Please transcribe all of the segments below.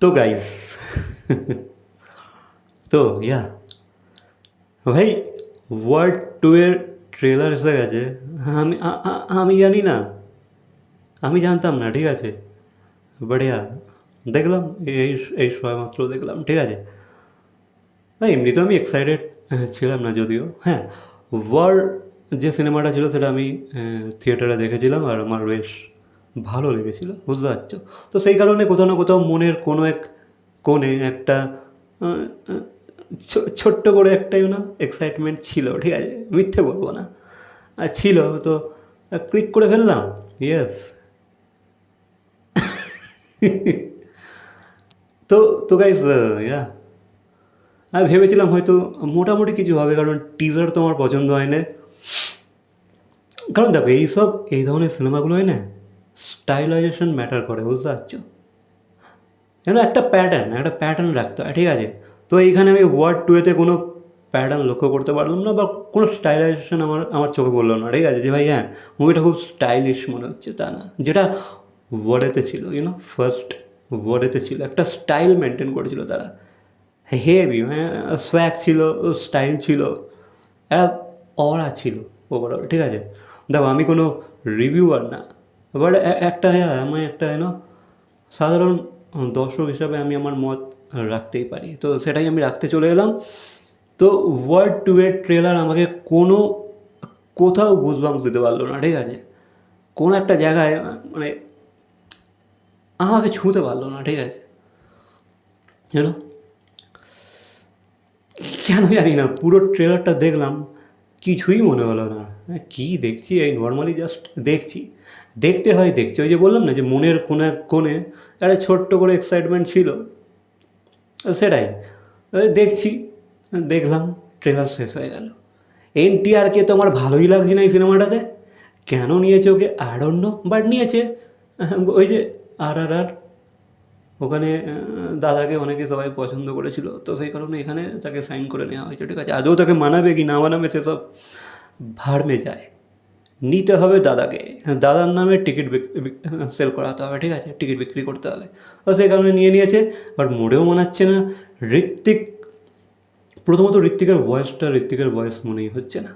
তো গাইস তো ইয়া ভাই ওয়ার্ড টু এর ট্রেলার এসে গেছে? আমি আমি জানি না। আমি জানতাম না, ঠিক আছে। বড়িয়া দেখলাম, এই এই মাত্র দেখলাম, ঠিক আছে। না, এমনিতেও আমি এক্সাইটেড ছিলাম না যদিও। হ্যাঁ ওয়ার যে সিনেমাটা ছিল, সেটা আমি থিয়েটারে দেখেছিলাম, আর আমার বেশ ভালো লেগেছিল, বুঝতে পারছ? তো সেই কারণে কোথাও না কোথাও মনের কোনো এক কোণে একটা ছোট্ট করে একটা না এক্সাইটমেন্ট ছিল, ঠিক আছে? মিথ্যে বলব না। আর ছিল, তো ক্লিক করে ফেললাম ইয়েস তো তো গাইস ইয়া আমি ভেবেছিলাম হয়তো মোটামুটি কিছু হবে, কারণ টিজার তো আমার পছন্দ হয় না কারণ দেখো, এইসব, এই ধরনের সিনেমাগুলো হয় না স্টাইলাইজেশন ম্যাটার করে বুঝতে পারছ? যেন একটা প্যাটার্ন একটা প্যাটার্ন রাখতে হয় ঠিক আছে? তো এইখানে আমি ওয়ার্ড টুয়েতে কোনো প্যাটার্ন লক্ষ্য করতে পারলাম না বা কোনো স্টাইলাইজেশন আমার আমার চোখে বলল না ঠিক আছে? যে ভাই হ্যাঁ মুভিটা খুব স্টাইলিশ মনে হচ্ছে তা না। যেটা ওয়ার্ডেতে ছিল ইউনো ফার্স্ট ওয়ার্ডেতে ছিল। একটা স্টাইল মেনটেন করেছিল তারা। হেভি হ্যাঁ সোয়াগ ছিল স্টাইল ছিল একটা অরা ছিল ওভারঅল ঠিক আছে? দেখো আমি কোনো রিভিউয়ার না। বাট একটা হ্যাঁ আমি একটা না সাধারণ দর্শক হিসাবে আমি আমার মত রাখতেই পারি। তো সেটাই আমি রাখতে চলে এলাম। তো ওয়ার্ড টু এর ট্রেলার আমাকে কোনো কোথাও গুজবাম্স দিতে পারল না ঠিক আছে? কোনো একটা জায়গায় মানে আমাকে ছুঁতে পারল না ঠিক আছে? জানো কেন জানি না পুরো ট্রেলারটা দেখলাম কিছুই মনে হলো না। হ্যাঁ, কী দেখছি? এই নর্মালি জাস্ট দেখছি। দেখতে হয় দেখছি ওই যে বললাম না যে মনের কোনে কোণে একটা ছোট্ট করে এক্সাইটমেন্ট ছিল। সেটাই। দেখছি, দেখলাম ট্রেলার শেষ হয়ে গেল। এনটিআরকে তো আমার ভালোই লাগছে না এই সিনেমাটাতে। কেন নিয়েছে ওকে? আড়ন্য বাট নিয়েছে। ওই যে আর আর আর ওখানে দাদাকে অনেকে সবাই পছন্দ করেছিল। তো সেই কারণে এখানে তাকে সাইন করে নেওয়া হয়েছে। ঠিক আছে? আদৌ তাকে মানাবে কি না মানাবে সেসব ভাড়মে যায়। নিতে হবে দাদাকে। দাদার নামে টিকিট সেল করাতে হবে, ঠিক আছে? টিকিট বিক্রি করতে হবে। তো সেই কারণে নিয়ে নিয়েছে। বাট মোড়েও মানাচ্ছে না। ঋত্বিক, প্রথমত ঋত্বিকের ভয়েসটা ঋত্বিকের ভয়েস মনেই হচ্ছে না।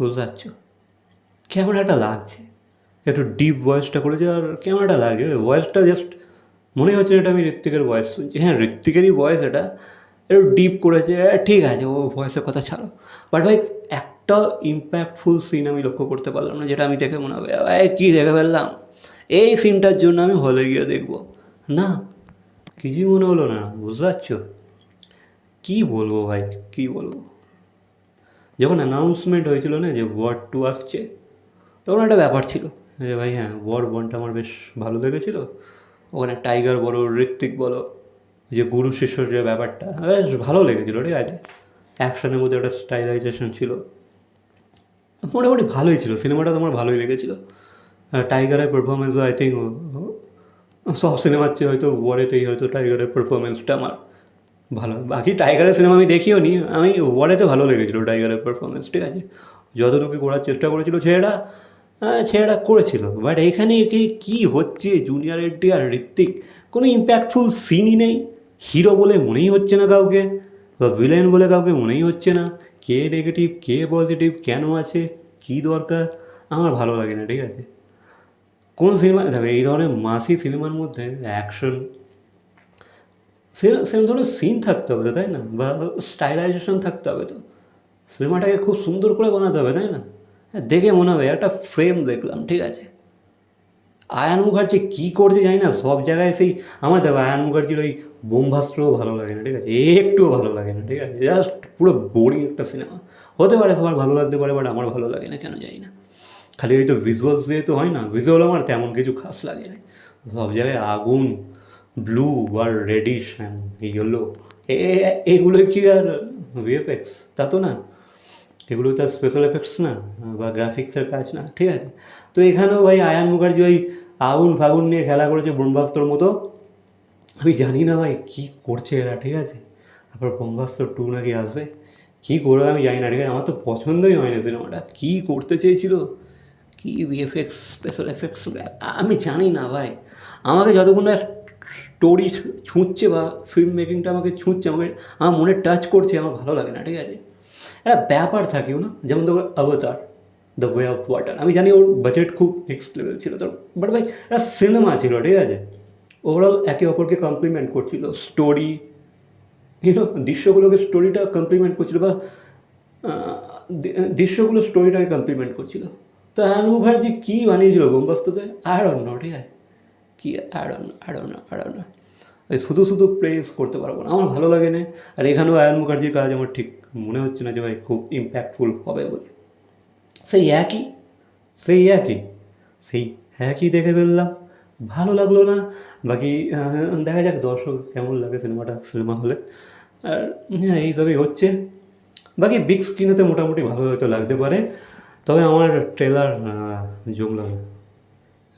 বুঝতে পারছ? কেমন একটা লাগছে। একটু ডিপ ভয়েসটা করেছে আর কেমন একটা লাগছে ভয়েসটা জাস্ট মনে হচ্ছে এটা আমি ঋত্বিকের ভয়েস শুনছি। হ্যাঁ ঋত্বিকেরই ভয়েস এটা। একটু ডিপ করেছে। ঠিক আছে, ও ভয়েসের কথা ছাড়ো। বাট ভাই একটা ইম্প্যাক্টফুল সিন আমি লক্ষ্য করতে পারলাম না, যেটা আমি দেখে মনে হবে কী দেখে ফেললাম? এই সিনটার জন্য আমি হলে গিয়ে দেখব। না, কিছুই মনে হলো না, বুঝতে পারছ? কী বলব ভাই, কী বলব? যখন অ্যানাউন্সমেন্ট হয়েছিল না যে ওয়ার্ড টু আসছে, তখন একটা ব্যাপার ছিল যে, ভাই হ্যাঁ ওয়ার্ড ওয়ানটা আমার বেশ ভালো লেগেছিল। ওখানে টাইগার বলো, ঋত্বিক বলো, যে গুরু শিষ্য যে ব্যাপারটা, বেশ ভালো লেগেছিলো, ঠিক আছে? অ্যাকশনের মধ্যে একটা স্টাইলাইজেশন ছিল। মোটামুটি ভালোই ছিল, সিনেমাটা তো আমার ভালোই লেগেছিলো। টাইগারের পারফরমেন্সও আই থিঙ্ক সব সিনেমার চেয়ে হয়তো ওয়ারেতেই হয়তো টাইগারের পারফরমেন্সটা আমার ভালো। বাকি টাইগারের সিনেমা আমি দেখিও নি, আমি ওয়ারেতে ভালো লেগেছিলো টাইগারের পারফরমেন্স ঠিক আছে? যতটুকু করার চেষ্টা করেছিল ছেলেটা ছেলেটা করেছিল। বাট এখানে কি, কী হচ্ছে? জুনিয়র এডি আর ঋত্বিক কোনো ইম্প্যাক্টফুল সিনই নেই। হিরো বলে মনেই হচ্ছে না কাউকে, বা ভিলেন বলে কাউকে মনেই হচ্ছে না। কে নেগেটিভ কে পজিটিভ কেন আছে? কী দরকার? আমার ভালো লাগে না ঠিক আছে? কোন সিনেমা দেখো এই ধরনের মাসি সিনেমার মধ্যে অ্যাকশন সেরকম ধরনের সিন থাকতে হবে তো তাই না? বা স্টাইলাইজেশন থাকতে হবে তো। সিনেমাটাকে খুব সুন্দর করে বানাতে হবে তাই না? হ্যাঁ, দেখে মনে হবে একটা ফ্রেম দেখলাম ঠিক আছে? আয়ান মুখার্জি কী করছে জানি না, সব জায়গায় সেই আমার দেখো আয়ান মুখার্জির ওই বোমভাস্ত্রও ভালো লাগে না, ঠিক আছে? একটুও ভালো লাগে না, ঠিক আছে? জাস্ট পুরো বোরিং একটা সিনেমা হতে পারে সবার ভালো লাগতে পারে বাট আমার ভালো লাগে না, কেন জানি না। খালি ওই তো ভিজুয়ালস দিয়ে তো হয় না। ভিজুয়াল আমার তেমন কিছু খাস লাগে না। সব জায়গায় আগুন ব্লু আর রেডিশ অ্যান্ড ইয়েলো এগুলো কি আর ভিএফএক্স তা তো না। এগুলো তো স্পেশাল এফেক্টস না, বা গ্রাফিক্সের কাজ না, ঠিক আছে? তো এখানেও ভাই আয়ান মুখার্জি ওই আগুন ফাগুন নিয়ে খেলা করেছে ব্রহ্মাস্ত্রর মতো। আমি জানি না ভাই কী করছে এরা, ঠিক আছে? তারপর ব্রহ্মাস্ত্র টু নাকি আসবে? কী করবে আমি জানি না, ঠিক আছে? আমার তো পছন্দই হয় না সিনেমাটা। কী করতে চেয়েছিল? কি ভিএফএক্স স্পেশাল এফেক্টস আমি জানি না ভাই। আমাকে যতক্ষণ না স্টোরি ছুঁচ্ছে বা ফিল্ম মেকিংটা আমাকে ছুঁচ্ছে, আমাকে, আমার মনে টাচ করছে, আমার ভালো লাগে না, ঠিক আছে? একটা ব্যাপার থাকেও না যেমন ধরো অবতার দ্য ওয়ে অফ ওয়াটার আমি জানি ওর বাজেট খুব নেক্সট লেভেল ছিল তো বাট ভাই, একটা সিনেমা ছিল, ঠিক আছে? ওভারঅল একে অপরকে কমপ্লিমেন্ট করছিল। স্টোরি ইউনো দৃশ্যগুলোকে স্টোরিটা কমপ্লিমেন্ট করছিল বা দৃশ্যগুলো স্টোরিটাকে কমপ্লিমেন্ট করছিল। তো আয়ন মুখার্জি কী বানিয়েছিল বোমবাস্তুতে আয়রন ন ঠিক আছে? কি আয়রন আয়রন আয়রন ওই শুধু শুধু প্রেস করতে পারব না। আমার ভালো লাগে না। আর এখানেও আয়ন মুখার্জির কাজ আমার ঠিক মনে হচ্ছে না যে ভাই খুব ইম্প্যাক্টফুল হবে বলে। সেই একই সেই একই সেই একই দেখে ফেললাম। ভালো লাগল না। বাকি দেখা যাক দর্শক কেমন লাগে সিনেমাটা, সিনেমা হলে। আর হ্যাঁ এইসবই হচ্ছে। বাকি বিগ স্ক্রিনেতে মোটামুটি ভালো হয়তো লাগতে পারে। তবে আমার ট্রেলার জমলো না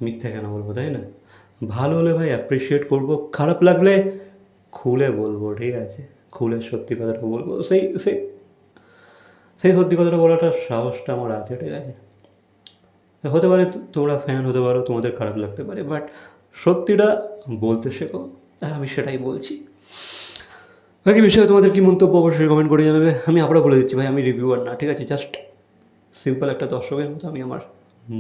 মিথ্যা কেন বলব, তাই না? ভালো হলে ভাই অ্যাপ্রিসিয়েট করব, খারাপ লাগলে খুলে বলব, ঠিক আছে? খুলে সত্যি কথাটা বলব। সেই সেই সেই সত্যি কথাটা বলাটার সাহসটা আমার আছে, ঠিক আছে? হতে পারে তোমরা ফ্যান হতে পারো, তোমাদের খারাপ লাগতে পারে বাট সত্যিটা বলতে শেখো, আর আমি সেটাই বলছি। বাকি বিষয়ে তোমাদের কি মন্তব্য অবশ্যই কমেন্ট করে জানাবে। আমি আবারও বলে দিচ্ছি ভাই, আমি রিভিউয়ার না, ঠিক আছে? জাস্ট সিম্পল একটা দর্শকের মতো আমি আমার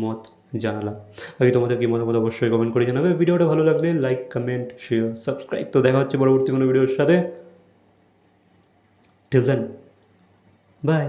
মত জানালাম বাকি তোমাদের কি মতামত অবশ্যই কমেন্ট করে জানাবে। ভিডিওটা ভালো লাগলে লাইক কমেন্ট শেয়ার সাবস্ক্রাইব তো দেখা হচ্ছে পরবর্তী কোনো ভিডিওর সাথে। Till then by